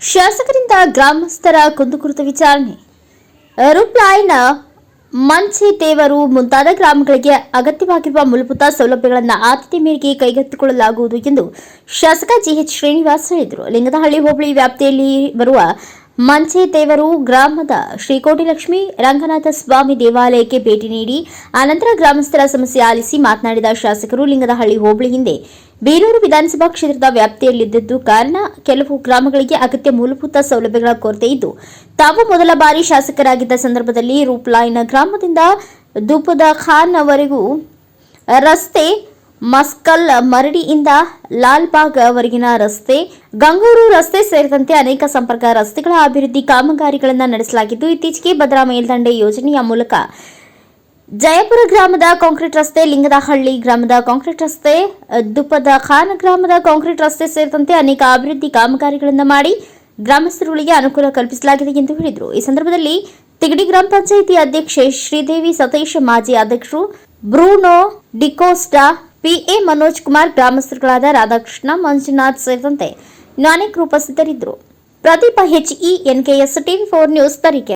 ಶಾಸಕರಿಂದ ಗ್ರಾಮಸ್ಥರ ಕುಂದುಕುರಿತ ವಿಚಾರಣೆ. ರೂಪ್ಲಾಯ್ನ ಮಂಚಿ ದೇವರು ಮುಂತಾದ ಗ್ರಾಮಗಳಿಗೆ ಅಗತ್ಯವಾಗಿರುವ ಮೂಲಭೂತ ಸೌಲಭ್ಯಗಳನ್ನು ಆದ್ಯತೆ ಮೇರೆಗೆ ಕೈಗೆತ್ತಿಕೊಳ್ಳಲಾಗುವುದು ಎಂದು ಶಾಸಕ ಜಿಎಚ್ ಶ್ರೀನಿವಾಸ್ ಹೇಳಿದರು. ಲಿಂಗದಹಳ್ಳಿ ಹೋಬಳಿ ವ್ಯಾಪ್ತಿಯಲ್ಲಿ ಬರುವ ಮಂಚೆ ದೇವರು ಗ್ರಾಮದ ಶ್ರೀಕೋಟಿ ಲಕ್ಷ್ಮಿ ರಂಗನಾಥ ಸ್ವಾಮಿ ದೇವಾಲಯಕ್ಕೆ ಭೇಟಿ ನೀಡಿ ಆನಂತರ ಗ್ರಾಮಸ್ಥರ ಸಮಸ್ಯೆ ಆಲಿಸಿ ಮಾತನಾಡಿದ ಶಾಸಕರು ಲಿಂಗದಹಳ್ಳಿ ಹೋಬಳಿ ಹಿಂದೆ. ಬೀರೂರು ವಿಧಾನಸಭಾ ಕ್ಷೇತ್ರದ ವ್ಯಾಪ್ತಿಯಲ್ಲಿದ್ದು ಕಾರಣ ಕೆಲವು ಗ್ರಾಮಗಳಿಗೆ ಅಗತ್ಯ ಮೂಲಭೂತ ಸೌಲಭ್ಯಗಳ ಕೊರತೆ ಇದ್ದು, ತಾವು ಮೊದಲ ಬಾರಿ ಶಾಸಕರಾಗಿದ್ದ ಸಂದರ್ಭದಲ್ಲಿ ರೂಪ್ಲಾಯ್ನ ಗ್ರಾಮದಿಂದ ದುಪದ ಖಾನ್ ಅವರೆಗೂ ರಸ್ತೆ ಮಸ್ಕಲ್ ಮರಡಿಯಿಂದ ಲಾಲ್ಬಾಗ್ ವರೆಗಿನ ರಸ್ತೆ, ಗಂಗೂರು ರಸ್ತೆ ಸೇರಿದಂತೆ ಅನೇಕ ಸಂಪರ್ಕ ರಸ್ತೆಗಳ ಅಭಿವೃದ್ಧಿ ಕಾಮಗಾರಿಗಳನ್ನು ನಡೆಸಲಾಗಿದ್ದು, ಇತ್ತೀಚೆಗೆ ಭದ್ರಾ ಮೇಲ್ದಂಡೆ ಯೋಜನೆಯ ಮೂಲಕ ಜಯಪುರ ಗ್ರಾಮದ ಕಾಂಕ್ರೀಟ್ ರಸ್ತೆ, ಲಿಂಗದಹಳ್ಳಿ ಗ್ರಾಮದ ಕಾಂಕ್ರೀಟ್ ರಸ್ತೆ, ದುಪ್ಪದ ಖಾನ್ ಗ್ರಾಮದ ಕಾಂಕ್ರೀಟ್ ರಸ್ತೆ ಸೇರಿದಂತೆ ಅನೇಕ ಅಭಿವೃದ್ಧಿ ಕಾಮಗಾರಿಗಳನ್ನು ಮಾಡಿ ಗ್ರಾಮಸ್ಥರುಗಳಿಗೆ ಅನುಕೂಲ ಕಲ್ಪಿಸಲಾಗಿದೆ ಎಂದು ಹೇಳಿದರು. ಈ ಸಂದರ್ಭದಲ್ಲಿ ತಿಗಡಿ ಗ್ರಾಮ ಪಂಚಾಯಿತಿ ಅಧ್ಯಕ್ಷೆ ಶ್ರೀದೇವಿ ಸತೀಶ್ ಮಾಜಿ ಅಧ್ಯಕ್ಷರು ಬ್ರೂನೋ ಡಿಕೋಸ್ಟಾ ಪಿಎ ಮನೋಜ್ ಕುಮಾರ್ ಗ್ರಾಮಸ್ಥರುಗಳಾದ ರಾಧಾಕೃಷ್ಣ, ಮಂಜುನಾಥ್ ಸೇರಿದಂತೆ ನಾನೇಕರು ಉಪಸ್ಥಿತರಿದ್ದರು. Pradeep HE NKS TV four news Tarikere.